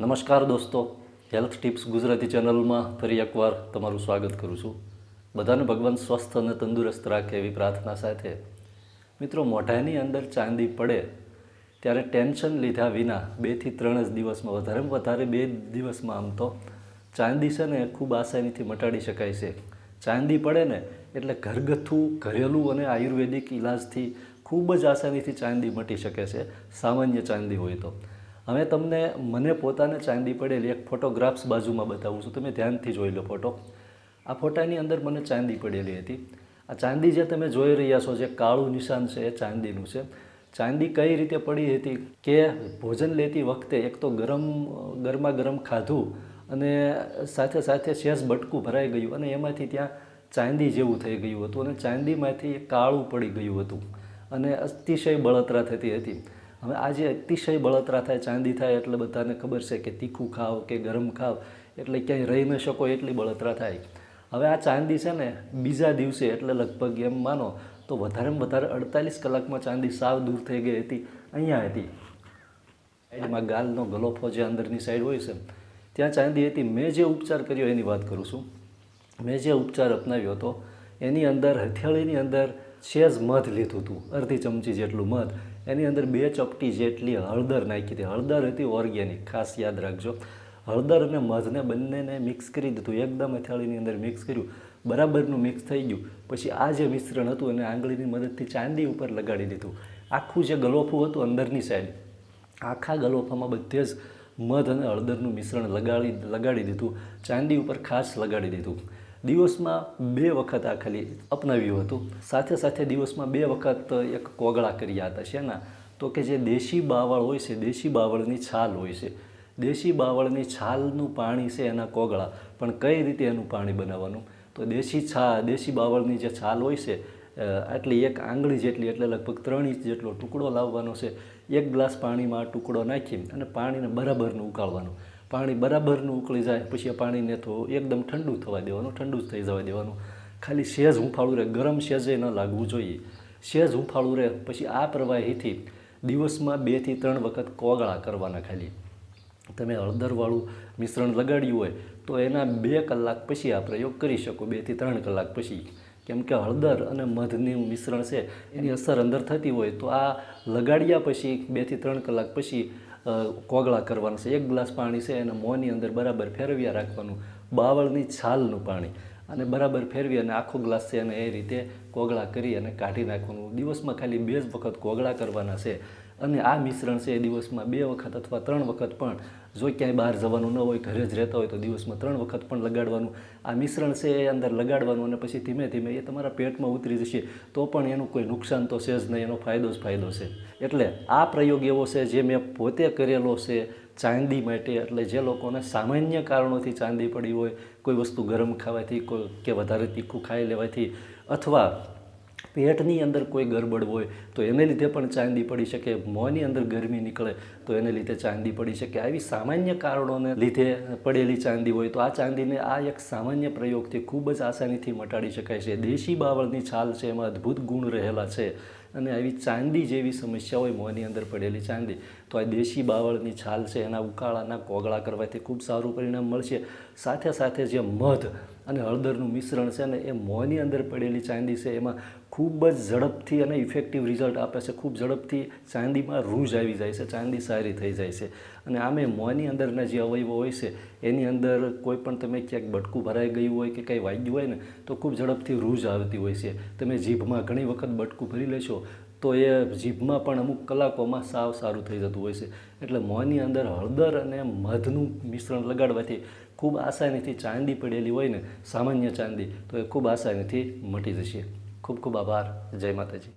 નમસ્કાર દોસ્તો, health tips Gujarati ચેનલમાં ફરી એકવાર તમારું સ્વાગત કરું છું. બધાને ભગવાન સ્વસ્થ અને તંદુરસ્ત રાખે એવી પ્રાર્થના સાથે. મિત્રો, મોઢાની અંદર ચાંદી પડે ત્યારે ટેન્શન લીધા વિના બેથી ત્રણ જ દિવસમાં, વધારેમાં વધારે બે દિવસમાં આમ તો, ચાંદી છે ને ખૂબ આસાનીથી મટાડી શકાય છે. ચાંદી પડે ને એટલે ઘરગથ્થું, ઘરેલું અને આયુર્વેદિક ઇલાજથી ખૂબ જ આસાનીથી ચાંદી મટી શકે છે, સામાન્ય ચાંદી હોય તો. હવે તમને મને પોતાને ચાંદી પડેલી એક ફોટોગ્રાફ્સ બાજુમાં બતાવું છું. તમે ધ્યાનથી જોઈ લો ફોટો. આ ફોટાની અંદર મને ચાંદી પડેલી હતી. આ ચાંદી જે તમે જોઈ રહ્યા છો, જે કાળું નિશાન છે, એ ચાંદીનું છે. ચાંદી કઈ રીતે પડી હતી કે ભોજન લેતી વખતે એક તો ગરમ ગરમા ગરમ ખાધું અને સાથે સાથે શેષ બટકું ભરાઈ ગયું અને એમાંથી ત્યાં ચાંદી જેવું થઈ ગયું હતું અને ચાંદીમાંથી કાળું પડી ગયું હતું અને અતિશય બળતરા થતી હતી. હવે આજે અતિશય બળતરા થાય, ચાંદી થાય એટલે બધાને ખબર છે કે તીખું ખાવ કે ગરમ ખાવ, એટલે ક્યાંય રહી ન શકો એટલી બળતરા થાય. હવે આ ચાંદી છે ને, બીજા દિવસે એટલે લગભગ એમ માનો, તો વધારેમાં વધારે અડતાલીસ કલાકમાં ચાંદી સાવ દૂર થઈ ગઈ હતી, અહીંયા હતી. એમાં ગાલનો ગલોફો જે અંદરની સાઈડ હોય છે, ત્યાં ચાંદી હતી. મેં જે ઉપચાર કર્યો એની વાત કરું છું. મેં જે ઉપચાર અપનાવ્યો હતો, એની અંદર હથેળીની અંદર સેજ મધ લીધું હતું. અડધી ચમચી જેટલું મધ. એની અંદર બે ચપટી જેટલી હળદર નાખી હતી. હળદર હતી ઓર્ગેનિક ખાસ યાદ રાખજો. હળદર અને મધને બંનેને મિક્સ કરી દીધું. એકદમ અથાળીની અંદર મિક્સ કર્યું. બરાબરનું મિક્સ થઈ ગયું. પછી આ જે મિશ્રણ હતું એને આંગળીની મદદથી ચાંદી ઉપર લગાડી દીધું. આખું જે ગલોફું હતું અંદરની સાઈડ આખા ગલોફામાં બધે જ મધ અને હળદરનું મિશ્રણ લગાડી લગાડી દીધું. ચાંદી ઉપર ખાસ લગાડી દીધું. દિવસમાં બે વખત આ ખાલી અપનાવ્યું હતું. સાથે સાથે દિવસમાં બે વખત એક કોગળા કર્યા હતા શેના? તો કે જે દેશી બાવળ હોય છે, દેશી બાવળની છાલ હોય છે. દેશી બાવળની છાલનું પાણી છે એના કોગળા. પણ કઈ રીતે એનું પાણી બનાવવાનું? તો દેશી છા, દેશી બાવળની જે છાલ હોય છે આટલી એક આંગળી જેટલી, એટલે લગભગ ત્રણ ઇંચ જેટલો ટુકડો લાવવાનો છે. એક ગ્લાસ પાણીમાં ટુકડો નાખી અને પાણીને બરાબરનું ઉકાળવાનું. પાણી બરાબરનું ઉકળી જાય, પછી આ પાણીને તો એકદમ ઠંડુ થવા દેવાનું, ઠંડુ જ થઈ જવા દેવાનું. ખાલી સેજ હુંફાળું રહે, ગરમ સેજે ન લાગવું જોઈએ. સેજ હુંફાળું રહે, પછી આ પ્રવાહીથી દિવસમાં બેથી ત્રણ વખત કોગળા કરવાના ખાલી. તમે હળદરવાળું મિશ્રણ લગાડ્યું હોય, તો એના બે કલાક પછી આ પ્રયોગ કરી શકો, બેથી ત્રણ કલાક પછી. કેમ કે હળદર અને મધનું મિશ્રણ છે, એની અસર અંદર થતી હોય, તો આ લગાડ્યા પછી બેથી ત્રણ કલાક પછી કોગળા કરવાના છે. એક ગ્લાસ પાણી છે એને મોંની અંદર બરાબર ફેરવ્યા રાખવાનું. બાવળની છાલનું પાણી. અને બરાબર ફેરવી અને આખો ગ્લાસ છે અને એ રીતે કોગળા કરી અને કાઢી નાખવાનું. દિવસમાં ખાલી બે જ વખત કોગળા કરવાના છે. અને આ મિશ્રણ છે એ દિવસમાં બે વખત અથવા ત્રણ વખત પણ જો ક્યાંય બહાર જવાનું ન હોય, ઘરે જ રહેતા હોય તો દિવસમાં ત્રણ વખત પણ લગાડવાનું. આ મિશ્રણ છે એ અંદર લગાડવાનું અને પછી ધીમે ધીમે એ તમારા પેટમાં ઉતરી જશે તો પણ એનું કોઈ નુકસાન તો છે જ નહીં, એનો ફાયદો જ ફાયદો છે. એટલે આ પ્રયોગ એવો છે જે મેં પોતે કરેલો છે ચાંદી માટે. એટલે જે લોકોને સામાન્ય કારણોથી ચાંદી પડી હોય, કોઈ વસ્તુ ગરમ ખાવાથી, કોઈ કે વધારે તીખું ખાઈ લેવાથી અથવા પેટની અંદર કોઈ ગરબડ હોય, તો એને લીધે પણ ચાંદી પડી શકે, મોંની અંદર ગરમી નીકળે, તો એને લીધે ચાંદી પડી શકે. આવી સામાન્ય કારણોને લીધે પડેલી ચાંદી હોય, તો આ ચાંદીને આ એક સામાન્ય પ્રયોગથી ખૂબ જ આસાનીથી મટાડી શકાય છે. દેશી બાવળની છાલ છે, એમાં અદ્ભુત ગુણ રહેલા છે અને આવી ચાંદી જેવી સમસ્યા હોય, મોંની અંદર પડેલી ચાંદી, તો આ દેશી બાવળની છાલ છે, એના ઉકાળાના કોગળા કરવાથી ખૂબ સારું પરિણામ મળશે. સાથે સાથે જે મધ અને હળદરનું મિશ્રણ છે ને એ મોંની અંદર પડેલી ચાંદી છે, એમાં ખૂબ જ ઝડપથી અને ઇફેક્ટિવ રિઝલ્ટ આપે છે. ખૂબ ઝડપથી ચાંદીમાં રૂજ આવી જાય છે, ચાંદી સારી થઈ જાય છે. અને આમે મોંની અંદરના જે અવયવો હોય છે, એની અંદર કોઈ પણ તમે ક્યાંક બટકું ભરાઈ ગયું હોય કે કંઈ વાગ્યું હોય ને, તો ખૂબ ઝડપથી રૂજ આવતી હોય છે. તમે જીભમાં ઘણી વખત બટકું ભરી લેશો તો એ જીભમાં પણ અમુક કલાકોમાં સાવ સારું થઈ જતું હોય છે. એટલે મોંની અંદર હળદર અને મધનું મિશ્રણ લગાડવાથી ખૂબ આસાનીથી ચાંદી પડેલી હોય ને, સામાન્ય ચાંદી, તો એ ખૂબ આસાનીથી મટી જશે. ખૂબ ખૂબ આભાર. જય માતાજી.